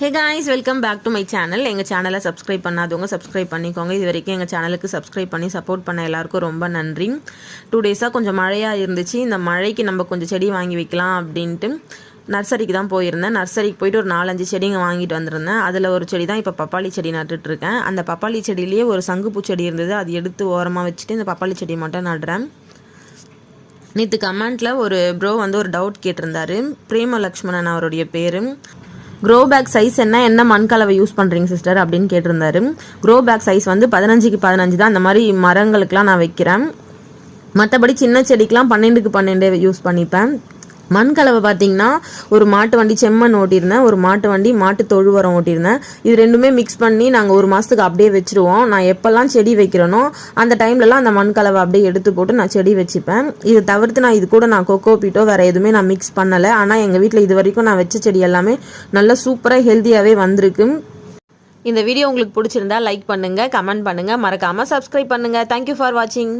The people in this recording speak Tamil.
Hey guys welcome back to my channel எங்கள் சேனலை சப்ஸ்கிரைப் பண்ணாதவங்க சப்ஸ்கிரைப் பண்ணிக்கோங்க. இது வரைக்கும் எங்கள் சேனலுக்கு சப்ஸ்கிரைப் பண்ணி சப்போர்ட் பண்ண எல்லாருக்கும் ரொம்ப நன்றி. டூ டேஸாக கொஞ்சம் மழையாக இருந்துச்சு. இந்த மழைக்கு நம்ம கொஞ்சம் செடி வாங்கி வைக்கலாம் அப்படின்ட்டு நர்சரிக்கு தான் போயிருந்தேன். நர்சரிக்கு போயிட்டு ஒரு நாலஞ்சு செடிங்க வாங்கிட்டு வந்திருந்தேன். அதில் ஒரு செடி தான் இப்போ பப்பாளி செடி நட்டுட்ருக்கேன் அந்த பப்பாளி செடியிலேயே ஒரு சங்குப்பூ செடி இருந்தது. அது எடுத்து ஓரமாக வச்சுட்டு இந்த பப்பாளி செடி மட்டும் நடுறேன். நேற்று கமெண்ட்டில் ஒரு ப்ரோ வந்து ஒரு டவுட் கேட்டிருந்தாரு. பிரேம லக்ஷ்மணன் அவருடைய பேர். க்ரோ பேக் சைஸ் என்ன என்ன மண் கலவை யூஸ் பண்ணுறீங்க சிஸ்டர் அப்படின்னு கேட்டிருந்தாரு. க்ரோ பேக் சைஸ் வந்து பதினஞ்சுக்கு பதினஞ்சு தான். அந்த மாதிரி மரங்களுக்கெலாம் நான் வைக்கிறேன். மற்றபடி சின்ன செடிக்கெலாம் பன்னெண்டுக்கு பன்னெண்டு யூஸ் பண்ணிப்பேன். மண் கலவை பார்த்தீங்கன்னா ஒரு மாட்டு வண்டி செம்மண் ஓட்டியிருந்தேன். ஒரு மாட்டு வண்டி மாட்டு தொழு உரம் ஓட்டியிருந்தேன். இது ரெண்டுமே மிக்ஸ் பண்ணி நாங்கள் ஒரு மாதத்துக்கு அப்படியே வச்சுருவோம். நான் எப்போல்லாம் செடி வைக்கிறேனோ அந்த டைம்லலாம் அந்த மண் கலவை அப்படியே எடுத்து போட்டு நான் செடி வச்சுப்பேன். இது தவிர்த்து நான் இது கூட நான் கொக்கோ பீட்டோ வேறு எதுவுமே நான் மிக்ஸ் பண்ணலை. ஆனால் எங்கள் வீட்டில் இது வரைக்கும் நான் வச்ச செடி எல்லாமே நல்லா சூப்பராக ஹெல்த்தியாகவே வந்திருக்கு. இந்த வீடியோ உங்களுக்கு பிடிச்சிருந்தா லைக் பண்ணுங்கள் கமெண்ட் பண்ணுங்கள் மறக்காமல் சப்ஸ்கிரைப் பண்ணுங்கள் தேங்க்யூ ஃபார் வாட்சிங்